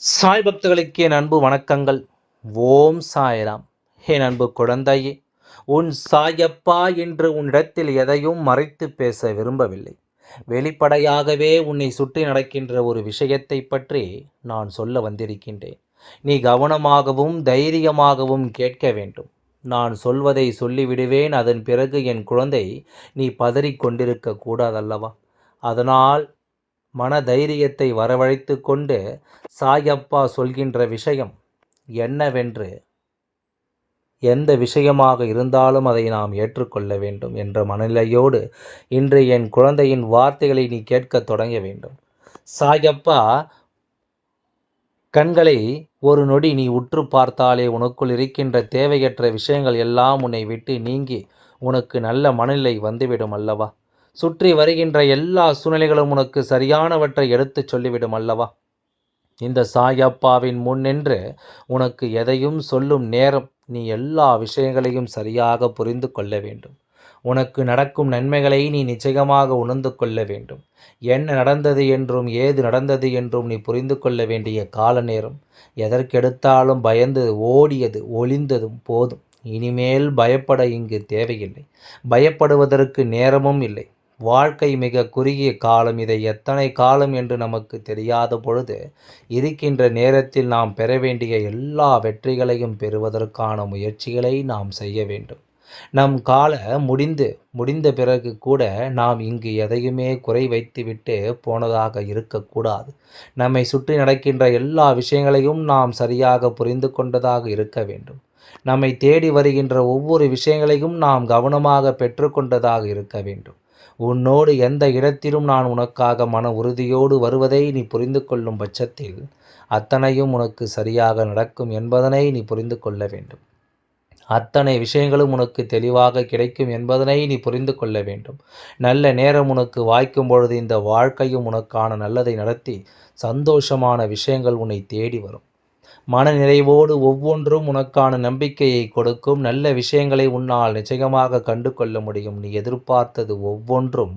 சாய் பக்தர்களுக்கு என் அன்பு வணக்கங்கள். ஓம் சாய்ராம். என் அன்பு குழந்தையே உன் சாயப்பா என்று உன்னிடத்தில் எதையும் மறைத்து பேச விரும்பவில்லை. வெளிப்படையாகவே உன்னை சுற்றி நடக்கின்ற ஒரு விஷயத்தை பற்றி நான் சொல்ல வந்திருக்கின்றேன். நீ கவனமாகவும் தைரியமாகவும் கேட்க வேண்டும். நான் சொல்வதை சொல்லிவிடுவேன் அதன் பிறகு என் குழந்தை நீ பதறிக்கொண்டிருக்க கூடாதல்லவா? அதனால் மன தைரியத்தை வரவழைத்து கொண்டு சாயப்பா சொல்கின்ற விஷயம் என்னவென்று எந்த விஷயமாக இருந்தாலும் அதை நாம் ஏற்றுக்கொள்ள வேண்டும் என்ற மனநிலையோடு இன்று என் குழந்தையின் வார்த்தைகளை நீ கேட்க தொடங்க வேண்டும். சாயப்பா கண்களை ஒரு நொடி நீ உற்று பார்த்தாலே உனக்குள் இருக்கின்ற தேவையற்ற விஷயங்கள் எல்லாம் உன்னை விட்டு நீங்கி உனக்கு நல்ல மனநிலை வந்துவிடும் அல்லவா? சுற்றி வருகின்ற எல்லா சூழ்நிலைகளும் உனக்கு சரியானவற்றை எடுத்துச் சொல்லிவிடும் அல்லவா? இந்த சாயப்பாவின் முன் நின்று உனக்கு எதையும் சொல்லும் நேரம் நீ எல்லா விஷயங்களையும் சரியாக புரிந்து கொள்ள வேண்டும். உனக்கு நடக்கும் நன்மைகளை நீ நிச்சயமாக உணர்ந்து கொள்ள வேண்டும். என்ன நடந்தது என்றும் ஏது நடந்தது என்றும் நீ புரிந்து கொள்ள வேண்டிய கால நேரம். எதற்கெடுத்தாலும் பயந்து ஓடியது ஒளிந்ததும் போதும். இனிமேல் பயப்பட இங்கு தேவையில்லை. பயப்படுவதற்கு நேரமும் இல்லை. வாழ்க்கை மிக குறுகிய காலம் இதை எத்தனை காலம் என்று நமக்கு தெரியாத பொழுது இருக்கின்ற நேரத்தில் நாம் பெற வேண்டிய எல்லா வெற்றிகளையும் பெறுவதற்கான முயற்சிகளை நாம் செய்ய வேண்டும். நம் கால முடிந்து முடிந்த பிறகு கூட நாம் இங்கு எதையுமே குறை வைத்துவிட்டு போனதாக இருக்கக்கூடாது. நம்மை சுற்றி நடக்கின்ற எல்லா விஷயங்களையும் நாம் சரியாக புரிந்து கொண்டதாக இருக்க வேண்டும். நம்மை தேடி வருகின்ற ஒவ்வொரு விஷயங்களையும் நாம் கவனமாக பெற்றுக்கொண்டதாக இருக்க வேண்டும். உன்னோடு எந்த இடத்திலும் நான் உனக்காக மன உறுதியோடு வருவதை நீ புரிந்து கொள்ளும் பட்சத்தில் அத்தனையும் உனக்கு சரியாக நடக்கும் என்பதனை நீ புரிந்து கொள்ள வேண்டும். அத்தனை விஷயங்களும் உனக்கு தெளிவாக கிடைக்கும் என்பதனை நீ புரிந்து கொள்ள வேண்டும். நல்ல நேரம் உனக்கு வாய்க்கும் பொழுது இந்த வாழ்க்கையும் உனக்கான நல்லதை நடத்தி சந்தோஷமான விஷயங்கள் உன்னை தேடி வரும். மனநிறைவோடு ஒவ்வொன்றும் உனக்கான நம்பிக்கையை கொடுக்கும் நல்ல விஷயங்களை உன்னால் நிச்சயமாக கண்டு கொள்ள முடியும். நீ எதிர்பார்த்தது ஒவ்வொன்றும்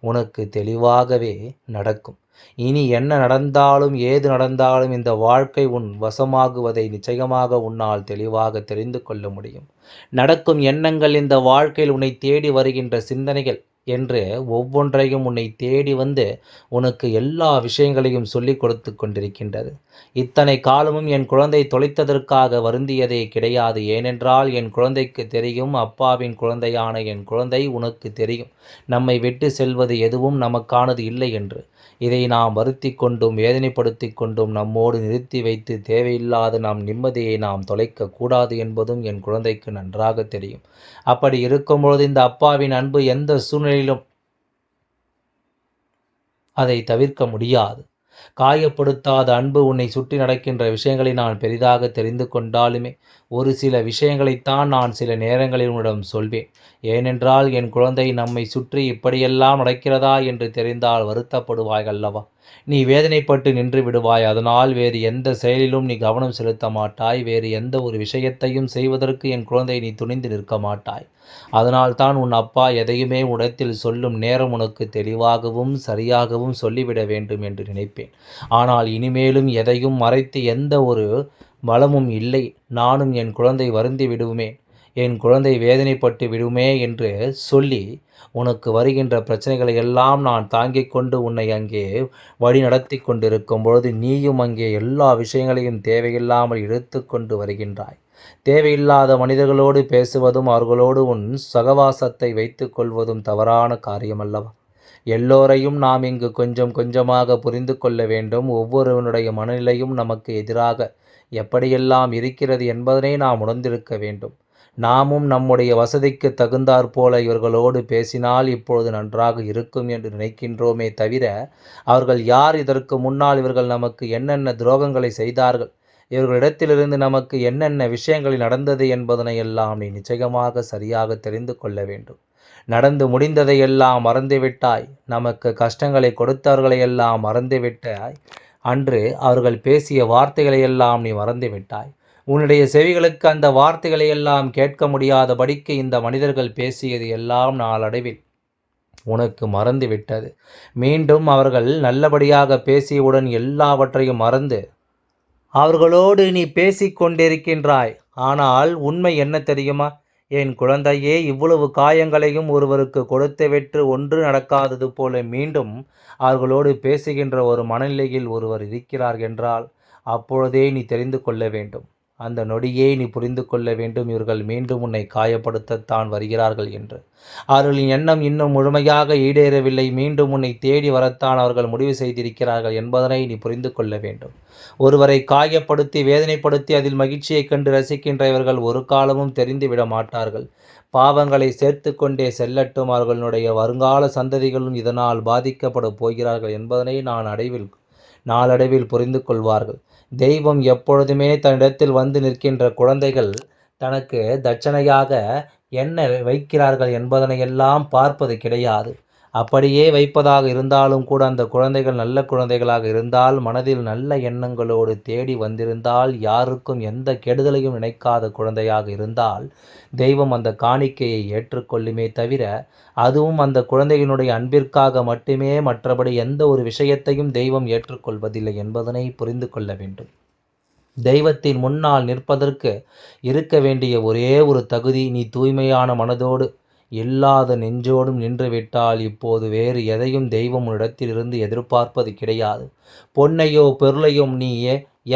உனக்கு தெளிவாகவே நடக்கும். இனி என்ன நடந்தாலும் ஏது நடந்தாலும் இந்த வாழ்க்கை உன் வசமாகுவதை நிச்சயமாக உன்னால் தெளிவாக தெரிந்து கொள்ள முடியும். நடக்கும் எண்ணங்கள் இந்த வாழ்க்கையில் உன்னை தேடி வருகின்ற சிந்தனைகள் என்று ஒவ்வொன்றையும் உன்னை தேடி வந்து உனக்கு எல்லா விஷயங்களையும் சொல்லிக் கொடுத்து கொண்டிருக்கின்றது. இத்தனை காலமும் என் குழந்தை தொலைத்ததற்காக வருந்தியதே கிடையாது. ஏனென்றால் என் குழந்தைக்கு தெரியும் அப்பாவின் குழந்தையான என் குழந்தை உனக்கு தெரியும். நம்மை விட்டு செல்வது எதுவும் நமக்கானது இல்லை என்று. இதை நாம் வருத்தி கொண்டும் வேதனைப்படுத்தி கொண்டும் நம்மோடு நிறுத்தி வைத்து தேவையில்லாத நாம் நிம்மதியை நாம் தொலைக்க கூடாது என்பதும் என் குழந்தைக்கு நன்றாக தெரியும். அப்படி இருக்கும்பொழுது இந்த அப்பாவின் அன்பு எந்த சூழ்நிலையிலும் அதை தவிர்க்க முடியாது. காயப்படுத்தாத அன்பு உன்னை சுற்றி நடக்கின்ற விஷயங்களை நான் பெரிதாக தெரிந்து கொண்டாலுமே ஒரு சில விஷயங்களைத்தான் நான் சில நேரங்களில் உன்னிடம் சொல்வேன். ஏனென்றால் என் குழந்தை நம்மை சுற்றி இப்படியெல்லாம் நடக்கிறதா என்று தெரிந்தால் வருத்தப்படுவாய் அல்லவா? நீ வேதனைப்பட்டு நின்று விடுவாய். அதனால் வேறு எந்த செயலிலும் நீ கவனம் செலுத்த மாட்டாய். வேறு எந்த ஒரு விஷயத்தையும் செய்வதற்கு என் குழந்தை நீ துணிந்து நிற்க மாட்டாய். அதனால் தான் உன் அப்பா எதையுமே உடத்தில் சொல்லும் நேரம் உனக்கு தெளிவாகவும் சரியாகவும் சொல்லிவிட வேண்டும் என்று நினைப்பேன். ஆனால் இனிமேலும் எதையும் மறைத்து எந்த ஒரு பலமும் இல்லை. நானும் என் குழந்தை வருந்தி விடுவேன். என் குழந்தை வேதனைப்பட்டு விடுமே என்று சொல்லி உனக்கு வருகின்ற பிரச்சனைகளை எல்லாம் நான் தாங்கிக் கொண்டு உன்னை அங்கே வழி நடத்தி கொண்டிருக்கும் பொழுது நீயும் அங்கே எல்லா விஷயங்களையும் தேவையில்லாமல் இழுத்து கொண்டு வருகின்றாய். தேவையில்லாத மனிதர்களோடு பேசுவதும் அவர்களோடு உன் சகவாசத்தை வைத்து கொள்வதும் தவறான காரியமல்லவா? எல்லோரையும் நாம் இங்கு கொஞ்சம் கொஞ்சமாக புரிந்து கொள்ள வேண்டும். ஒவ்வொருவனுடைய மனநிலையும் நமக்கு எதிராக எப்படியெல்லாம் இருக்கிறது என்பதனை நாம் உணர்ந்திருக்க வேண்டும். நாமும் நம்முடைய வசதிக்கு தகுந்தாற் போல இவர்களோடு பேசினால் இப்பொழுது நன்றாக இருக்கும் என்று நினைக்கின்றோமே தவிர அவர்கள் யார் இதற்கு முன்னால் இவர்கள் நமக்கு என்னென்ன துரோகங்களை செய்தார்கள் இவர்களிடத்திலிருந்து நமக்கு என்னென்ன விஷயங்கள் நடந்தது என்பதனை எல்லாம் நீ நிச்சயமாக சரியாக தெரிந்து கொள்ள வேண்டும். நடந்து முடிந்ததை எல்லாம் மறந்துவிட்டாய் நமக்கு கஷ்டங்களை கொடுத்தவர்களை எல்லாம் மறந்துவிட்டாய் அன்று அவர்கள் பேசிய வார்த்தைகளை எல்லாம் நீ மறந்துவிட்டாய். உன்னுடைய செவிகளுக்கு அந்த வார்த்தைகளை எல்லாம் கேட்க முடியாதபடிக்கு இந்த மனிதர்கள் பேசியது எல்லாம் நாளடைவில் உனக்கு மறந்து விட்டது மீண்டும் அவர்கள் நல்லபடியாக பேசியவுடன் எல்லாவற்றையும் மறந்து அவர்களோடு நீ பேசிக்கொண்டிருக்கின்றாய் ஆனால் உண்மை என்ன தெரியுமா? என் குழந்தையே இவ்வளவு காயங்களையும் ஒருவருக்கு கொடுத்துவிட்டு ஒன்று நடக்காதது போல மீண்டும் அவர்களோடு பேசுகின்ற ஒரு மனநிலையில் ஒருவர் இருக்கிறார் என்றால் அப்பொழுதே நீ தெரிந்து கொள்ள வேண்டும். அந்த நொடியே நீ புரிந்து கொள்ள வேண்டும் இவர்கள் மீண்டும் உன்னை காயப்படுத்தத்தான் வருகிறார்கள் என்று. அவர்களின் எண்ணம் இன்னும் முழுமையாக ஈடேறவில்லை மீண்டும் உன்னை தேடி வரத்தான் அவர்கள் முடிவு செய்திருக்கிறார்கள் என்பதனை நீ புரிந்து கொள்ள வேண்டும். ஒருவரை காயப்படுத்தி வேதனைப்படுத்தி அதில் மகிழ்ச்சியைக் கண்டு ரசிக்கின்ற இவர்கள் ஒரு காலமும் தெரிந்து விட மாட்டார்கள். பாவங்களை சேர்த்து கொண்டே செல்லட்டும் அவர்களுடைய வருங்கால சந்ததிகளும் இதனால் பாதிக்கப்பட போகிறார்கள் என்பதனை நான் அடைவில் நாளடைவில் புரிந்து கொள்வார்கள். தெய்வம் எப்பொழுதுமே தன்னிடத்தில் வந்து நிற்கின்ற குழந்தைகள் தனக்கு தட்சணையாக என்ன வைக்கிறார்கள் என்பதனையெல்லாம் பார்ப்பது கிடையாது. அப்படியே வைப்பதாக இருந்தாலும் கூட அந்த குழந்தைகள் நல்ல குழந்தைகளாக இருந்தால் மனதில் நல்ல எண்ணங்களோடு தேடி வந்திருந்தால் யாருக்கும் எந்த கெடுதலையும் நினைக்காத குழந்தையாக இருந்தால் தெய்வம் அந்த காணிக்கையை ஏற்றுக்கொள்ளுமே தவிர அதுவும் அந்த குழந்தையினுடைய அன்பிற்காக மட்டுமே மற்றபடி எந்த ஒரு விஷயத்தையும் தெய்வம் ஏற்றுக்கொள்வதில்லை என்பதனை புரிந்து கொள்ள வேண்டும். தெய்வத்தின் முன்னால் நிற்பதற்கு இருக்க வேண்டிய ஒரே ஒரு தகுதி நீ தூய்மையான மனதோடு இல்லாத நெஞ்சோடும் நின்றுவிட்டால் இப்போது வேறு எதையும் தெய்வம் உன்னிடத்திலிருந்து எதிர்பார்ப்பது கிடையாது. பொன்னையோ பொருளையும் நீ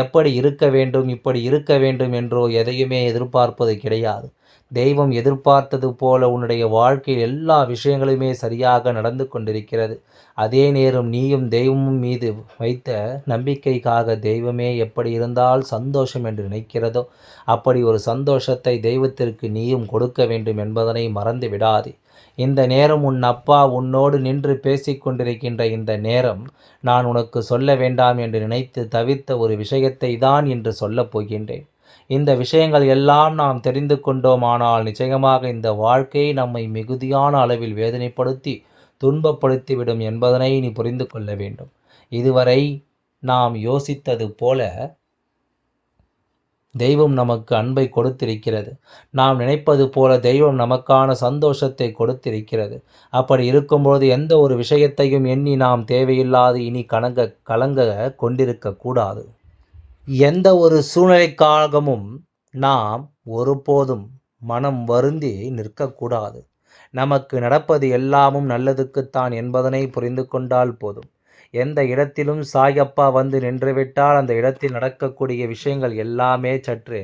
எப்படி இருக்க வேண்டும் இப்படி இருக்க வேண்டும் என்றோ எதையுமே எதிர்பார்ப்பது கிடையாது. தெய்வம் எதிர்பார்த்தது போல உன்னுடைய வாழ்க்கையில் எல்லா விஷயங்களுமே சரியாக நடந்து கொண்டிருக்கிறது. அதே நேரம் நீயும் தெய்வமும் மீது வைத்த நம்பிக்கைக்காக தெய்வமே எப்படி இருந்தால் சந்தோஷம் என்று நினைக்கிறதோ அப்படி ஒரு சந்தோஷத்தை தெய்வத்திற்கு நீயும் கொடுக்க வேண்டும் என்பதனை மறந்து விடாதே. இந்த நேரம் உன் அப்பா உன்னோடு நின்று பேசிக்கொண்டிருக்கின்ற இந்த நேரம் நான் உனக்கு சொல்ல வேண்டாம் என்று நினைத்து தவிர்த்த ஒரு விஷயத்தை தான் என்று சொல்லப் போகின்றேன். இந்த விஷயங்கள் எல்லாம் நாம் தெரிந்து கொண்டோமானால் நிச்சயமாக இந்த வாழ்க்கையை நம்மை மிகுதியான அளவில் வேதனைப்படுத்தி துன்பப்படுத்திவிடும் என்பதனை நீ புரிந்து கொள்ள வேண்டும். இதுவரை நாம் யோசித்தது போல தெய்வம் நமக்கு அன்பை கொடுத்திருக்கிறது. நாம் நினைப்பது போல தெய்வம் நமக்கான சந்தோஷத்தை கொடுத்திருக்கிறது. அப்படி இருக்கும்போது எந்த ஒரு விஷயத்தையும் எண்ணி நாம் தேவையில்லாது இனி கலங்க கலங்க கொண்டிருக்கக்கூடாது எந்த ஒரு சூழ்நிலைக்காகவும் நாம் ஒருபோதும் மனம் வருந்தி நிற்கக்கூடாது. நமக்கு நடப்பது எல்லாமும் நல்லதுக்குத்தான் என்பதனை புரிந்து கொண்டால் போதும். எந்த இடத்திலும் சாயப்பா வந்து நின்றுவிட்டால் அந்த இடத்தில் நடக்கக்கூடிய விஷயங்கள் எல்லாமே சற்று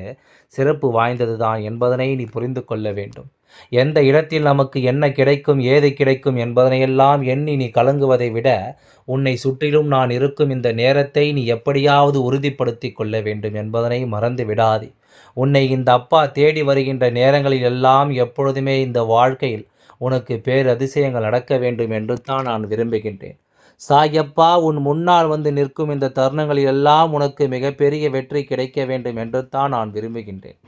சிறப்பு வாய்ந்தது தான் என்பதனை நீ புரிந்து கொள்ள வேண்டும். எந்த இடத்தில் நமக்கு என்ன கிடைக்கும் ஏது கிடைக்கும் என்பதனையெல்லாம் எண்ணி நீ கலங்குவதை விட உன்னை சுற்றிலும் நான் இருக்கும் இந்த நேரத்தை நீ எப்படியாவது உறுதிப்படுத்தி கொள்ள வேண்டும் என்பதனை மறந்து விடாதே. உன்னை இந்த அப்பா தேடி வருகின்ற நேரங்களில் எல்லாம் எப்பொழுதுமே இந்த வாழ்க்கையில் உனக்கு பேர் அதிசயங்கள் நடக்க வேண்டும் என்று தான் நான் விரும்புகின்றேன். சாயப்பா உன் முன்னால் வந்து நிற்கும் இந்த தருணங்களில் எல்லாம் உனக்கு மிகப்பெரிய வெற்றி கிடைக்க வேண்டும் என்று தான் நான் விரும்புகின்றேன்.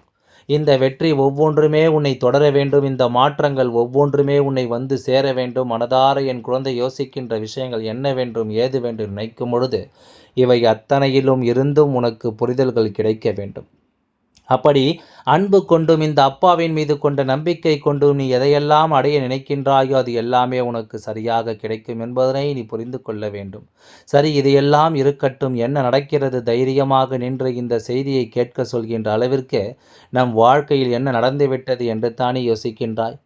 இந்த வெற்றி ஒவ்வொன்றுமே உன்னை தொடர வேண்டும் இந்த மாற்றங்கள் ஒவ்வொன்றுமே உன்னை வந்து சேர வேண்டும். மனதார என் குழந்தை யோசிக்கின்ற விஷயங்கள் என்னவென்றும் ஏதுவென்று நினைக்கும் பொழுது இவை அத்தனையிலும் இருந்தும் உனக்கு புரிதல்கள் கிடைக்க வேண்டும். அப்படி அன்பு கொண்டும் இந்த அப்பாவின் மீது கொண்ட நம்பிக்கை கொண்டும் நீ எதையெல்லாம் அடைய நினைக்கின்றாயோ அது எல்லாமே உனக்கு சரியாக கிடைக்கும் என்பதனை நீ புரிந்து கொள்ள வேண்டும். சரி இதையெல்லாம் இருக்கட்டும். என்ன நடக்கிறது? தைரியமாக நின்று இந்த செய்தியை கேட்க சொல்கின்ற அளவிற்கு நம் வாழ்க்கையில் என்ன நடந்துவிட்டது என்று தானே யோசிக்கின்றாய்.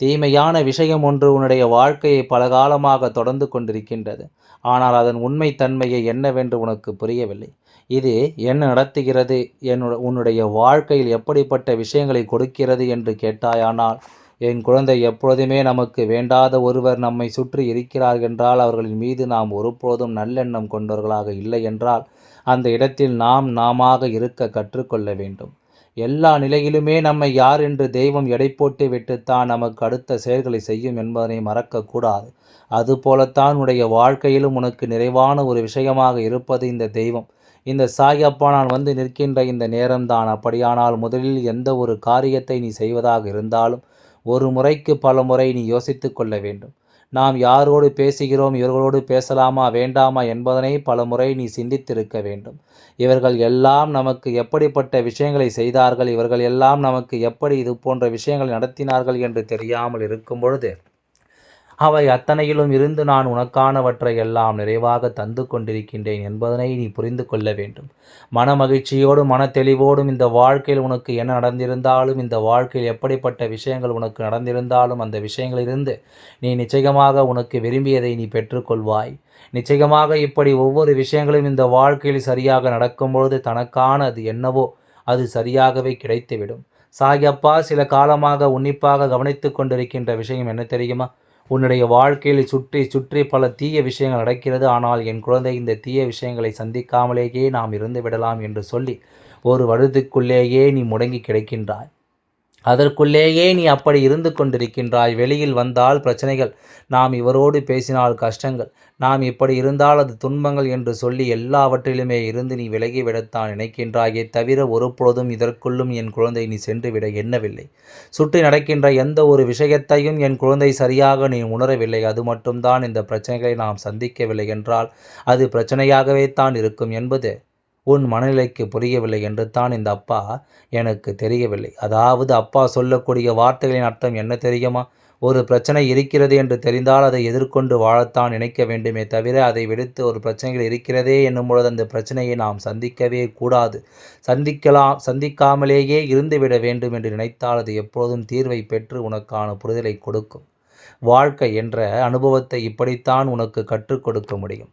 தீமையான விஷயம் ஒன்று உன்னுடைய வாழ்க்கையை பலகாலமாக தொடர்ந்து கொண்டிருக்கின்றது. ஆனால் அதன் உண்மை தன்மையை என்னவென்று உனக்கு புரியவில்லை. இது என்ன நடத்துகிறது? என்னோட உன்னுடைய வாழ்க்கையில் எப்படிப்பட்ட விஷயங்களை கொடுக்கிறது என்று கேட்டாயானால் என் குழந்தை எப்பொழுதுமே நமக்கு வேண்டாத ஒருவர் நம்மை சுற்றி இருக்கிறார் என்றால் அவர்களின் மீது நாம் ஒருபோதும் நல்லெண்ணம் கொண்டவர்களாக இல்லை என்றால் அந்த இடத்தில் நாம் நாமாக இருக்க கற்றுக்கொள்ள வேண்டும். எல்லா நிலையிலுமே நம்மை யார் என்று தெய்வம் எடை போட்டு விட்டுத்தான் நமக்கு அடுத்த செயல்களை செய்யும் என்பதனை மறக்கக்கூடாது. அதுபோலத்தான் உடைய வாழ்க்கையிலும் உனக்கு நிறைவான ஒரு விஷயமாக இருப்பது இந்த தெய்வம். இந்த சாயப்பா நான் வந்து நிற்கின்ற இந்த நேரம்தான். அப்படியானால் முதலில் எந்த ஒரு காரியத்தை நீ செய்வதாக இருந்தாலும் ஒரு முறைக்கு பல முறை நீ யோசித்து கொள்ள வேண்டும். நாம் யாரோடு பேசுகிறோம் இவர்களோடு பேசலாமா வேண்டாமா என்பதனை பல முறை நீ சிந்தித்திருக்க வேண்டும். இவர்கள் எல்லாம் நமக்கு எப்படிப்பட்ட விஷயங்களை செய்தார்கள் இவர்கள் எல்லாம் நமக்கு எப்படி இது போன்ற விஷயங்களை நடத்தினார்கள் என்று தெரியாமல் இருக்கும் பொழுது அவை அத்தனையிலும் இருந்து நான் உனக்கானவற்றை எல்லாம் நிறைவாக தந்து கொண்டிருக்கின்றேன் என்பதனை நீ புரிந்து கொள்ள வேண்டும். மன மகிழ்ச்சியோடும் மன தெளிவோடும் இந்த வாழ்க்கையில் உனக்கு என்ன நடந்திருந்தாலும் இந்த வாழ்க்கையில் எப்படிப்பட்ட விஷயங்கள் உனக்கு நடந்திருந்தாலும் அந்த விஷயங்களிலிருந்து நீ நிச்சயமாக உனக்கு விரும்பியதை நீ பெற்றுக்கொள்வாய். நிச்சயமாக இப்படி ஒவ்வொரு விஷயங்களும் இந்த வாழ்க்கையில் சரியாக நடக்கும்பொழுது தனக்கான அது என்னவோ அது சரியாகவே கிடைத்துவிடும். சாயப்பா சில காலமாக உன்னிப்பாக கவனித்து கொண்டிருக்கின்ற விஷயம் என்ன தெரியுமா? உன்னுடைய வாழ்க்கையில் சுற்றி சுற்றி பல தீய விஷயங்கள் நடக்கிறது. ஆனால் என் குழந்தை இந்த தீய விஷயங்களை சந்திக்காமலேயே நாம் இருந்து விடலாம் என்று சொல்லி ஒரு வருடத்துக்குள்ளேயே நீ முடங்கி கிடைக்கின்றாய். அதற்குள்ளேயே நீ அப்படி இருந்து கொண்டிருக்கின்றாய். வெளியில் வந்தால் பிரச்சனைகள். நாம் இவரோடு பேசினால் கஷ்டங்கள். நாம் இப்படி இருந்தால் அது துன்பங்கள் என்று சொல்லி எல்லாவற்றிலுமே இருந்து நீ விலகிவிடத்தான் நினைக்கின்றாயே தவிர ஒருபொழுதும் இதற்குள்ளும் என் குழந்தை நீ சென்றுவிட எண்ணவில்லை. சுற்றி நடக்கின்ற எந்த ஒரு விஷயத்தையும் என் குழந்தை சரியாக நீ உணரவில்லை. அது மட்டும்தான் இந்த பிரச்சனைகளை நாம் சந்திக்கவில்லை என்றால் அது பிரச்சனையாகவே தான் இருக்கும் என்பது உன் மனநிலைக்கு புரியவில்லை என்று தான் இந்த அப்பா எனக்கு தெரியவில்லை. அதாவது அப்பா சொல்லக்கூடிய வார்த்தைகளின் அர்த்தம் என்ன தெரியுமா? ஒரு பிரச்சனை இருக்கிறது என்று தெரிந்தால் அதை எதிர்கொண்டு வாழத்தான் நினைக்க வேண்டுமே தவிர அதை விடுத்து ஒரு பிரச்சனைகள் இருக்கிறதே என்னும் பொழுது அந்த பிரச்சனையை நாம் சந்திக்கவே கூடாது. சந்திக்கலாம் சந்திக்காமலேயே இருந்துவிட வேண்டும் என்று நினைத்தால் அது எப்போதும் தீர்வை பெற்று உனக்கான புரிதலை கொடுக்கும். வாழ்க்கை என்ற அனுபவத்தை இப்படித்தான் உனக்கு கற்றுக் கொடுக்க முடியும்.